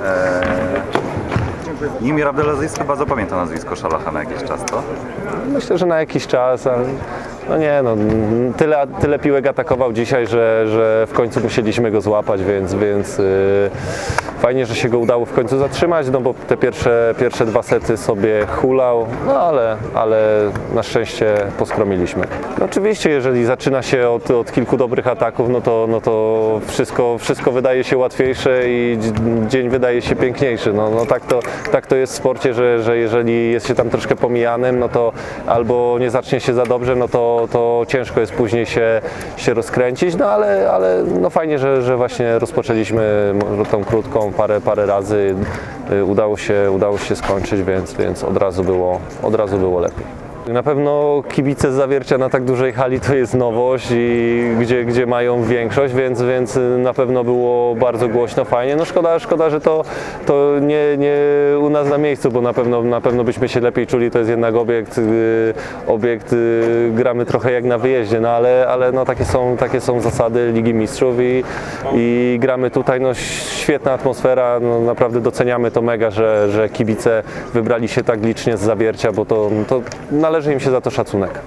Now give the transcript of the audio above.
Eee, Nimir Abdelaziz chyba zapamięta nazwisko Szalacha na jakiś czas, to? Myślę, że na jakiś czas, ale no nie no, tyle, tyle piłek atakował dzisiaj, że, że w końcu musieliśmy go złapać, więc, więc yy, fajnie, że się go udało w końcu zatrzymać, no bo te pierwsze, pierwsze dwa sety sobie hulał, no ale, ale na szczęście poskromiliśmy. No oczywiście, jeżeli zaczyna się od, od kilku dobrych ataków, no to, no to wszystko, wszystko wydaje się łatwiejsze i dz- dzień wydaje się piękniejszy. No, no tak, to, tak to jest w sporcie, że, że jeżeli jest się tam troszkę pomijanym, no to albo nie zacznie się za dobrze, no to, to ciężko jest później się, się rozkręcić, no ale, ale no fajnie, że, że właśnie rozpoczęliśmy tą krótką parę, parę razy, y, udało się, udało się skończyć, więc, więc od, razu było, od razu było lepiej. Na pewno kibice z zawiercia na tak dużej hali to jest nowość i gdzie, gdzie mają większość, więc, więc na pewno było bardzo głośno, fajnie. No szkoda, szkoda że to, to nie, nie u nas na miejscu, bo na pewno, na pewno byśmy się lepiej czuli. To jest jednak obiekt, y, obiekt y, gramy trochę jak na wyjeździe, no ale, ale no takie, są, takie są zasady Ligi Mistrzów i, i gramy tutaj. No świetna atmosfera, no naprawdę doceniamy to mega, że, że kibice wybrali się tak licznie z zawiercia, bo to, to należy im się za to szacunek.